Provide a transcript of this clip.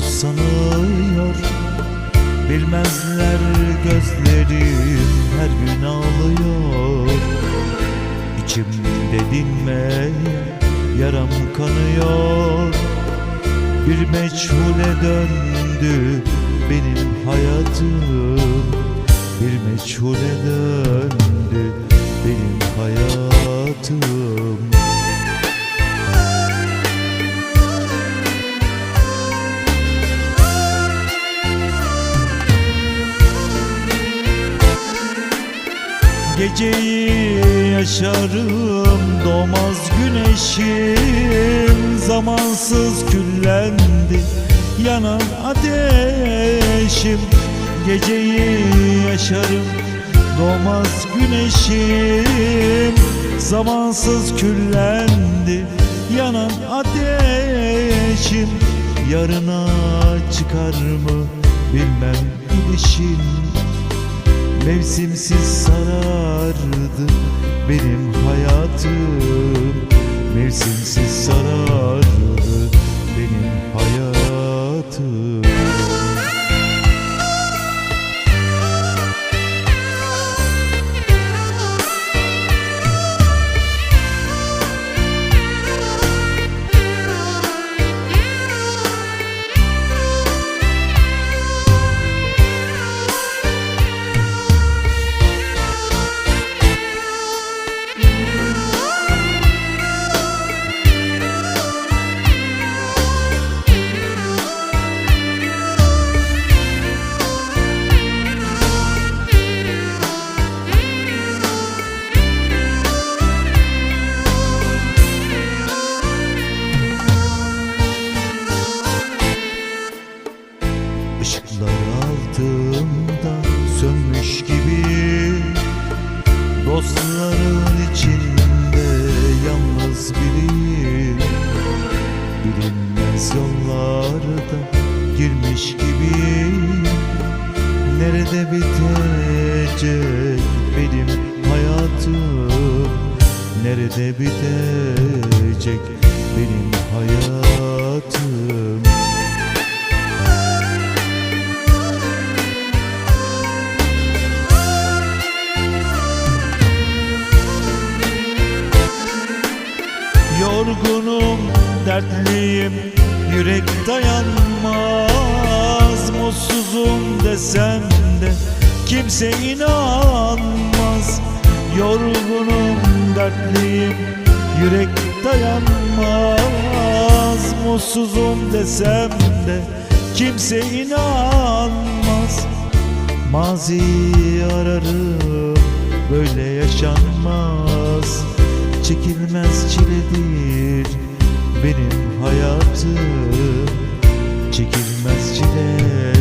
sanıyor. Bilmezler gözlerim her gün ağlıyor. İçimde dinmeye yaram kanıyor. Bir meçhule döndü benim hayatım. Bir meçhule döndü Geceyi yaşarım. Doğmaz güneşim Zamansız küllendi yanan ateşim Geceyi yaşarım. Doğmaz güneşim Zamansız küllendi. Yanan ateşim Yarına çıkar mı bilmem gidişim Mevsimsiz sarardı benim hayatım. Mevsimsiz sarardı sönmüş gibi Dostların içinde yalnız biriyim. Bilinmez yollarda girmiş gibi Nerede bitecek benim hayatım? Nerede bitecek benim hayatım Yorgunum, dertliyim, yürek dayanmaz Mutsuzum desem de kimse inanmaz. Yorgunum, dertliyim, yürek dayanmaz Mutsuzum desem de kimse inanmaz. Maziyi ararım, böyle yaşanmaz Çekilmez çiledir benim hayatım. Çekilmez çile.